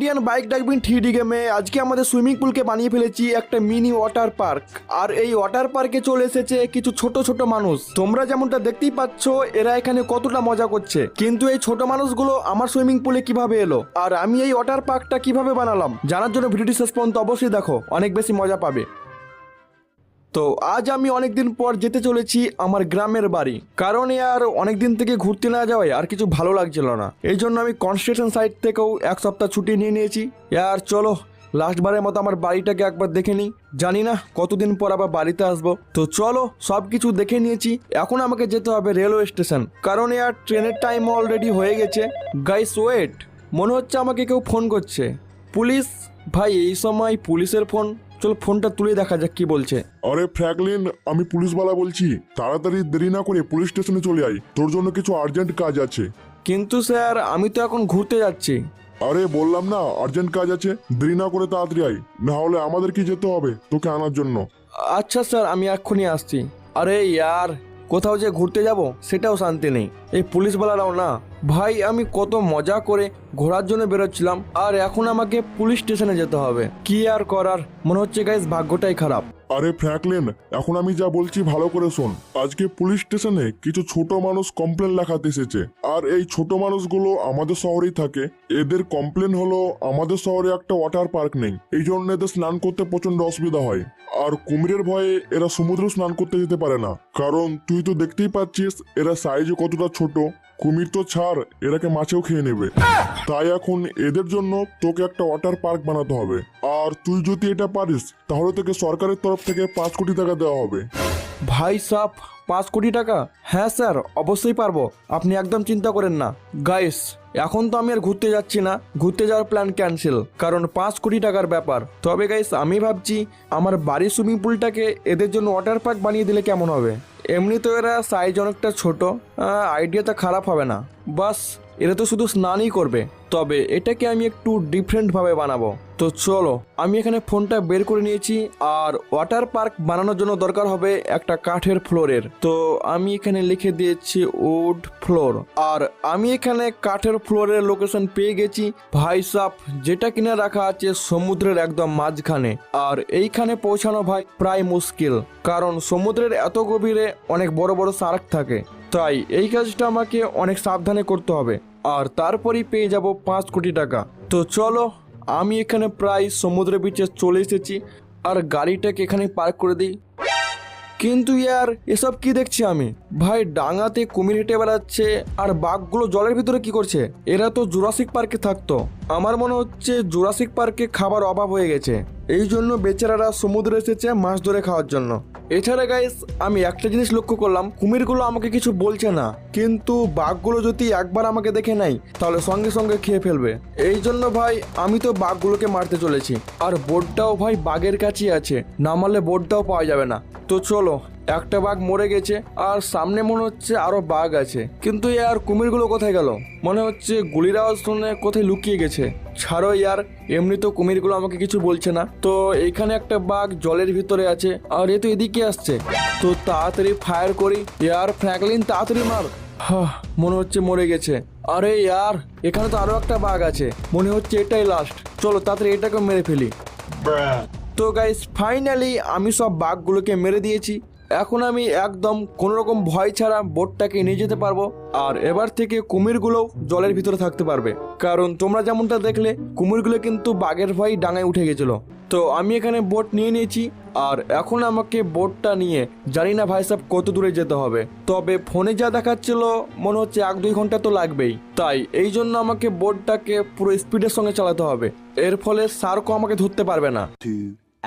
Indian bike ডাকবিন three গেমে আজকে আমাদের সুইমিং পুলকে বানিয়ে ফেলেছি একটা মিনি ওয়াটার পার্ক আর এই ওয়াটার পার্কে চলে এসেছে কিছু ছোট ছোট মানুষ। তোমরা যেমনটা দেখতেই পাচ্ছ, এরা এখানে কতটা মজা করছে। কিন্তু এই ছোট মানুষগুলো আমার সুইমিং পুলে কীভাবে এলো? আর আমি এই ওয়াটার পার্কটা কীভাবে বানালাম? জানার জন্য ভিডিওটি শেষ পর্যন্ত অবশ্যই দেখো। অনেক বেশি মজা পাবে। তো আজ আমি অনেকদিন পর যেতে চলেছি আমার গ্রামের বাড়ি। কারণ আর অনেক দিন থেকে ঘুরতে না যাওয়ায় আর কিছু ভালো লাগছিল না। এই জন্য আমি কনস্ট্রাকশন সাইট থেকেও এক সপ্তাহ ছুটি নিয়ে নিয়েছি। আর চলো লাস্টবারের মতো আমার বাড়িটাকে একবার দেখে নিই। জানি না কতদিন পর আবার বাড়িতে আসব। তো চলো সব কিছু দেখে নিয়েছি। এখন আমাকে যেতে হবে রেলওয়ে স্টেশন কারণ আর ট্রেনের টাইম অলরেডি হয়ে গেছে। গাইস ওয়েট মনে হচ্ছে আমাকে কেউ ফোন করছে। পুলিশ? ভাই, এই সময় পুলিশের ফোন চলো ফোনটা তুলে দেখা যাক কি বলছে। আরে ফ্র্যাঙ্কলিন আমি পুলিশওয়ালা বলছি তাড়াতাড়ি দেরি না করে পুলিশ স্টেশনে চলে আয়। তোর জন্য কিছু আর্জেন্ট কাজ আছে। কিন্তু স্যার আমি তো এখন ঘুরতে যাচ্ছি। আরে বললাম না আর্জেন্ট কাজ আছে দেরি না করে তাড়াতাড়ি আয়। না হলে আমাদের কি যেতে হবে তোকে আনার জন্য? আচ্ছা স্যার আমি এক্ষুনি আসছি। আরে ইয়ার কোথাও যে ঘুরতে যাব সেটাও শান্তি নেই। এই পুলিশওয়ালারাও না ভাই, আমি কত মজা করে ঘোরার জন্য বেরোচ্ছিলাম, আর এখন আমাকে পুলিশ স্টেশনে যেতে হবে। কি আর করার? মনে হচ্ছে গাইজ ভাগ্যটাই খারাপ। আরে ফ্র্যাঙ্কলিন, এখন আমি যা বলছি ভালো করে শোন। আজকে পুলিশ স্টেশনে কিছু ছোট মানুষ কমপ্লেন লেখাতে এসেছে। আর এই ছোট মানুষগুলো আমাদের শহরেই থাকে। এদের কমপ্লেন হলো, আমাদের শহরে একটা ওয়াটার পার্ক নেই। এই জন্য এদের স্নান করতে প্রচণ্ড অসুবিধা হয়। আর কুমিরের ভয়ে এরা সমুদ্র স্নান করতে যেতে পারে না। কারণ তুই তো দেখতেই পাচ্ছিস, এরা সাইজে কতটা ছোট। কুমির তো ছাড় এরাকে মাছেও খেয়ে নেবে। তাই এখন এদের জন্য তোকে একটা ওয়াটার পার্ক বানাতে হবে। আর তুই যদি এটা পারিস, তাহলে তোকে সরকারের তরফ থেকে পাঁচ কোটি টাকা দেওয়া হবে। ভাই সাপ পাঁচ কোটি টাকা? হ্যাঁ স্যার, অবশ্যই পারব। আপনি একদম চিন্তা করেন না। গাইস, এখন তো আমি আর ঘুরতে যাচ্ছি না। ঘুরতে যাওয়ার প্ল্যান ক্যান্সেল, কারণ পাঁচ কোটি টাকার ব্যাপার। তবে গাইস, আমি ভাবছি, আমার বাড়ির সুইমিং পুলটাকে এদের জন্য ওয়াটার পার্ক বানিয়ে দিলে কেমন হবে? এমনি তো এরা সাইজ অনেকটা ছোট তো খারাপ হবে না। বাস, এরা তো শুধু স্নানই করবে। তবে এটাকে আমি একটু ডিফারেন্টভাবে বানাবো। তো চলো, আমি এখানে ফোনটা বের করে নিয়েছি আর ওয়াটার পার্ক বানানোর জন্য দরকার হবে একটা কাঠের ফ্লোরের। তো আমি এখানে লিখে দিয়েছি উড ফ্লোর। আর আমি এখানে কাঠের ফ্লোরের লোকেশন পেয়ে গেছি ভাই সাপ যেটা কিনে রাখা আছে সমুদ্রের একদম মাঝখানে। আর এইখানে পৌঁছানো ভাই প্রায় মুশকিল, কারণ সমুদ্রের এত গভীরে অনেক বড় বড় শার্ক থাকে। তাই এই কাজটা আমাকে অনেক সাবধানে করতে হবে। আর তারপরেই পেয়ে যাব পাঁচ কোটি টাকা। তো চলো, আমি এখানে প্রায় সমুদ্রের বিচে চলে এসেছি আর গাড়িটাকে এখানে পার্ক করে দিই। কিন্তু ইয়ার, এসব কি দেখছি আমি? ভাই, ডাঙাতে কুমির হেঁটে বেড়াচ্ছে আর বাঘগুলো জলের ভিতরে কি করছে? এরা তো জুরাসিক পার্কে থাকতো। আমার মনে হচ্ছে জুরাসিক পার্কে খাবার অভাব হয়ে গেছে। এই জন্য বেচারারা সমুদ্রে এসেছে মাছ ধরে খাওয়ার জন্য। এছাড়া গাইস আমি একটা জিনিস লক্ষ্য করলাম, কুমিরগুলো আমাকে কিছু বলছে না, কিন্তু বাঘগুলো যদি একবার আমাকে দেখে নেয়, তাহলে সঙ্গে সঙ্গে খেয়ে ফেলবে। এই জন্য ভাই, আমি তো বাঘগুলোকে মারতে চলেছি। আর বোর্ডটাও ভাই বাঘের কাছেই আছে, না মারলে বোর্ডটাও পাওয়া যাবে না। তো চলো একটা বাঘ মরে গেছে আর সামনে মনে হচ্ছে আরও বাঘ আছে। কিন্তু ইয়ার কুমিরগুলো কোথায় গেল? মনে হচ্ছে গুলির আওয়াজ শুনে কোথায় লুকিয়ে গেছে। ছাড়ো ইয়ার এমনি তো কুমিরগুলো আমাকে কিছু বলছে না। তো এখানে একটা বাঘ জলের ভিতরে আছে আর এ তো এদিকে আসছে। তো তাড়াতাড়ি ফায়ার করি। ইয়ার ফ্র্যাঙ্কলিন তাড়াতাড়ি মার। হাহ, মনে হচ্ছে মরে গেছে। আরে ইয়ার এখানে তো আরও একটা বাঘ আছে। মনে হচ্ছে এটাই লাস্ট চলো তাড়াতাড়ি এটাকে মেরে ফেলি। তো গাইস ফাইনালি আমি সব বাঘগুলোকে মেরে দিয়েছি। এখন আমি একদম কোনো রকম ভয় ছাড়া বোটটাকে নিয়ে যেতে পারব, আর এবার থেকে কুমিরগুলোও জলের ভিতরে থাকতে পারবে। কারণ তোমরা যেমনটা দেখলে, কুমিরগুলো কিন্তু বাঘের ভয় ডাঙায় উঠে গেছিল। তো আমি এখানে বোট নিয়ে নিয়েছি, আর এখন আমাকে বোটটা নিয়ে জানি না ভাই সাহেব কত দূরে যেতে হবে। তবে ফোনে যা দেখাচ্ছিল, মনে হচ্ছে এক দুই ঘণ্টা তো লাগবেই। তাই এই জন্য আমাকে বোটটাকে পুরো স্পিডের সঙ্গে চালাতে হবে। এর ফলে সার্কও আমাকে ধরতে পারবে না।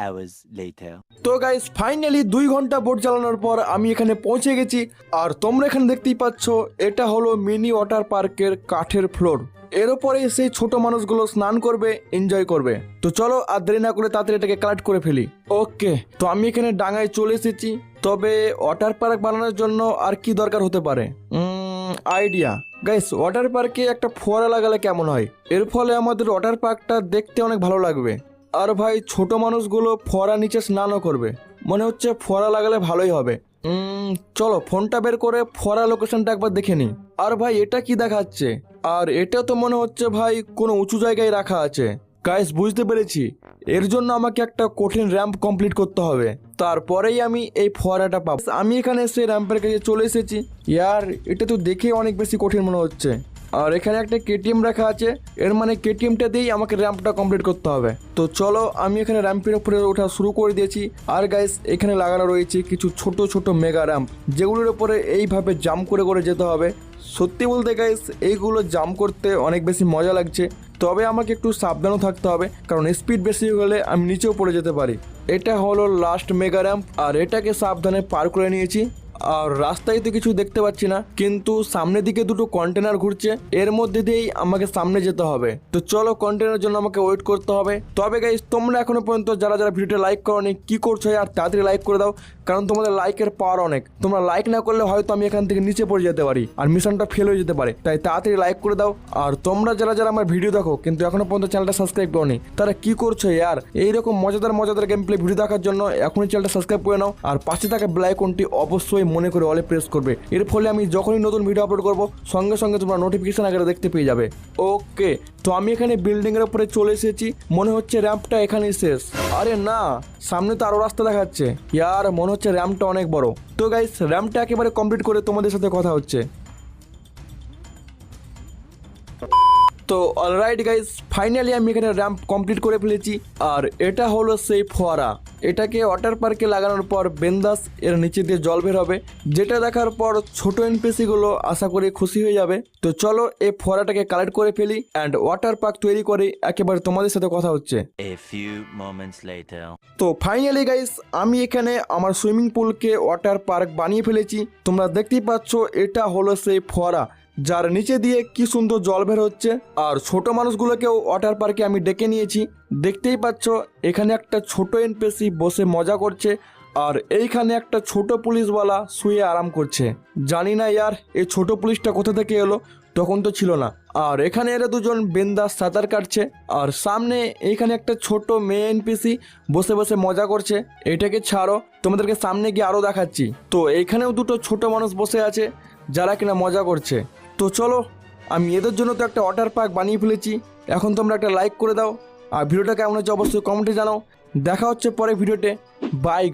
Hours later. তো গাইস ফাইনালি দুই ঘণ্টা বোট চালানোর পর আমি এখানে পৌঁছে গেছি। আর তোমরা এখানে দেখতেই পাচ্ছ, এটা হলো মিনি ওয়াটার পার্কের কাঠের ফ্লোর এর উপরে সেই ছোট মানুষগুলো স্নান করবে এনজয় করবে। তো চলো আর দেরি না করে তাড়াতাড়ি এটাকে কালেক্ট করে ফেলি। ওকে, তো আমি এখানে ডাঙায় চলে এসেছি। তবে ওয়াটার পার্ক বানানোর জন্য আর কি দরকার হতে পারে? আইডিয়া গাইস ওয়াটার পার্কে একটা ফোয়ারা লাগালে কেমন হয়? এর ফলে আমাদের ওয়াটার পার্কটা দেখতে অনেক ভালো লাগবে। আর ভাই ছোট মানুষগুলো ফোয়ারা নিচে স্নানও করবে। মনে হচ্ছে ফোয়ারা লাগালে ভালোই হবে। চলো ফোনটা বের করে ফোয়ারা লোকেশনটা একবার দেখে নিই। আর ভাই, এটা কি দেখাচ্ছে? আর এটা তো মনে হচ্ছে ভাই কোনো উঁচু জায়গায় রাখা আছে। গাইস বুঝতে পেরেছি। এর জন্য আমাকে একটা কঠিন র্যাম্প কমপ্লিট করতে হবে। তারপরেই আমি এই ফোয়ারাটা পাবো। আমি এখানে এসে র্যাম্পের কাছে চলে এসেছি। ইয়ার, এটা তো দেখে অনেক বেশি কঠিন মনে হচ্ছে। আর এখানে একটা কেটিএম রাখা আছে। এর মানে কেটিএমটা দিয়েই আমাকে র্যাম্পটা কমপ্লিট করতে হবে। তো চলো, আমি এখানে র্যাম্পের উপরে ওঠা শুরু করে দিয়েছি। আর গাইস এখানে লাগানো রয়েছে কিছু ছোট ছোট মেগা র্যাম্প, যেগুলোর উপরে এইভাবে জাম্প করে করে যেতে হবে। সত্যি বলতে গাইস এইগুলো জাম্প করতে অনেক বেশি মজা লাগছে। তবে আমাকে একটু সাবধানও থাকতে হবে, কারণ স্পিড বেশি হলে আমি নিচেও পড়ে যেতে পারি। এটা হলো লাস্ট মেগা র্যাম্প, আর এটাকে সাবধানে পার করে নিয়েছি। আর রাস্তায় তো কিছু দেখতে পাচ্ছি না, কিন্তু সামনের দিকে দুটো কন্টেনার ঘুরছে, এর মধ্যে দিয়েই আমাকে সামনে যেতে হবে। তো চলো কন্টেনার জন্য আমাকে ওয়েট করতে হবে। তবে গাইস তোমরা এখনও পর্যন্ত যারা যারা ভিডিওটা লাইক করোনি, কি করছ আর তাড়াতাড়ি লাইক করে দাও। কারণ তোমাদের লাইকের পাওয়ার অনেক। তোমরা লাইক না করলে হয়তো আমি এখান থেকে নিচে পড়ে যেতে পারি, আর মিশনটা ফেল হয়ে যেতে পারে। তাই তাড়াতাড়ি লাইক করে দাও। আর তোমরা যারা যারা আমার ভিডিও দেখো, কিন্তু এখনও পর্যন্ত চ্যানেলটা সাবস্ক্রাইব করোনি, তারা কি করছ ইয়ার এইরকম মজাদার মজাদার গেম প্লে ভিডিও দেখার জন্য এখনই চ্যানেলটা সাবস্ক্রাইব করে নাও। আর পাশে থাকা বেল আইকনটি অবশ্যই মনে করে অলে প্রেস করবে। এর ফলে আমি যখনই নতুন ভিডিও আপলোড করব, সঙ্গে সঙ্গে তোমরা নোটিফিকেশন আগে দেখতে পেয়ে যাবে। ওকে তো আমি এখানে বিল্ডিং এর উপরে চলে এসেছি। মনে হচ্ছে র্যাম্পটা এখানেই শেষ। আরে না, সামনে তো আরও রাস্তা দেখাচ্ছে। ইয়ার, মনে হচ্ছে র্যাম্পটা অনেক বড়। তো গাইস র্যাম্পটা একেবারে কমপ্লিট করে তোমাদের সাথে কথা হচ্ছে। তো অলরাইট গাইস ফাইনালি আমি এখানে র্যাম্প কমপ্লিট করে ফেলেছি। আর এটা হলো সেই ফোয়ারা। এটাকে ওয়াটার পার্কে লাগানোর পর বেন্দাস এর নিচে দিয়ে জল বের হবে। যেটা দেখার পর ছোট এনপিসি গুলো আশা করি খুশি হয়ে যাবে। তো চলো এই ফোয়ারাটাকে কালেক্ট করে ফেলি অ্যান্ড ওয়াটার পার্ক তৈরি করে। একেবারে তোমাদের সাথে কথা হচ্ছে. তো ফাইনালি গাইস আমি এখানে আমার সুইমিং পুলকে ওয়াটার পার্ক বানিয়ে ফেলেছি। তোমরা দেখতেই পাচ্ছ এটা হলো সেই ফোয়ারা। যার নিচে দিয়ে কি সুন্দর জল বের হচ্ছে। আর ছোট মানুষগুলোকেও ওয়াটার পার্কে আমি ডেকে নিয়েছি। দেখতেই পাচ্ছ, এখানে একটা ছোট এনপিসি বসে মজা করছে আর এইখানে একটা ছোট পুলিশওয়ালা শুয়ে আরাম করছে। জানি না ইয়ার এই ছোট পুলিশটা কোথা থেকে এলো, তখন তো ছিল না। আর এখানে এরা দুজন বেন্দাস সাঁতার কাটছে। আর সামনে এইখানে একটা ছোট মেয়ে এনপিসি বসে বসে মজা করছে। এটাকে ছাড়ো, তোমাদেরকে সামনে গিয়ে আরও দেখাচ্ছি। তো এইখানেও দুটো ছোট মানুষ বসে আছে, যারা কিনা মজা করছে। তো চলো, আমি এদের জন্য তো একটা ওয়াটার পার্ক বানিয়ে ফেলেছি। এখন তোমরা একটা লাইক করে দাও। আর ভিডিওটা কেমন হচ্ছে অবশ্যই কমেন্টে জানাও। দেখা হচ্ছে পরে ভিডিওতে। বাই গা